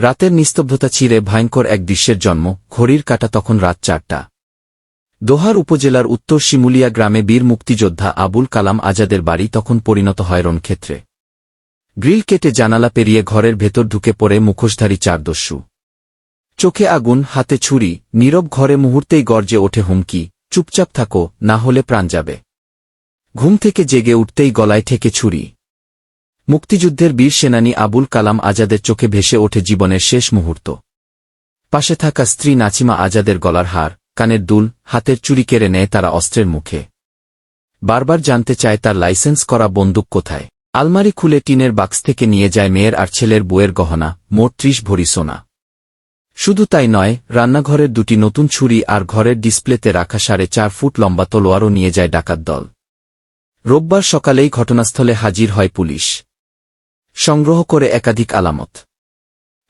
রাতের নিস্তব্ধতা চিরে ভয়ঙ্কর এক দৃশ্যের জন্ম, ঘড়ির কাটা তখন রাত চারটা। দোহার উপজেলার উত্তর শিমুলিয়া গ্রামে বীর মুক্তিযোদ্ধা আবুল কালাম আজাদের বাড়ি তখন পরিণত হয় রণক্ষেত্রে। গ্রিল কেটে জানালা পেরিয়ে ঘরের ভেতর ঢুকে পড়ে মুখোশধারী চারদস্যু চোখে আগুন, হাতে ছুরি, নীরব ঘরে মুহূর্তেই গর্জে ওঠে হুমকি, চুপচাপ থাকো, না হলে প্রাণ যাবে। ঘুম থেকে জেগে উঠতেই গলায় ঠেকে ছুরি। মুক্তিযুদ্ধের বীর সেনানী আবুল কালাম আজাদের চোখে ভেসে ওঠে জীবনের শেষ মুহূর্ত। পাশে থাকা স্ত্রী নাচিমা আজাদের গলার হার, কানের দুল, হাতের চুরি কেড়ে নেয় তারা অস্ত্রের মুখে। বারবার জানতে চায় তার লাইসেন্স করা বন্দুক কোথায়। আলমারি খুলে টিনের বাক্স থেকে নিয়ে যায় মেয়ের আর ছেলের বউয়ের গহনা, মোট ত্রিশ ভরি সোনা। শুধু তাই নয়, রান্নাঘরের দুটি নতুন ছুরি আর ঘরের ডিসপ্লেতে রাখা সাড়ে চার ফুট লম্বা তলোয়ারও নিয়ে যায় ডাকাত দল। রোববার সকালেই ঘটনাস্থলে হাজির হয় পুলিশ। সংগ্রহ করে একাধিক আলামত।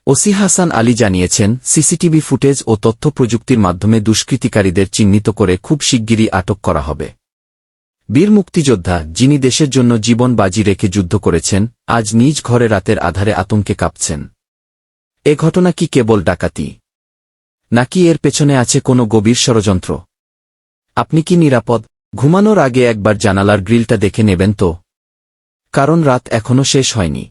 ওসি হাসান আলী জানিয়েছেন, সিসিটিভি ফুটেজ ও তথ্য প্রযুক্তির মাধ্যমে দুষ্কৃতিকারীদের চিহ্নিত করে খুব শিগগিরই আটক করা হবে। বীর মুক্তিযোদ্ধা, যিনি দেশের জন্য জীবন বাজি রেখে যুদ্ধ করেছেন, আজ নিজ ঘরে রাতের আধারে আতঙ্কে কাঁপছেন। এ ঘটনা কি কেবল ডাকাতি? নাকি এর পেছনে আছে কোনো গভীর ষড়যন্ত্র? আপনি কি নিরাপদ? ঘুমানোর আগে একবার জানালার গ্রিলটা দেখে নেবেন তো? কারণ রাত এখনও শেষ হয়নি।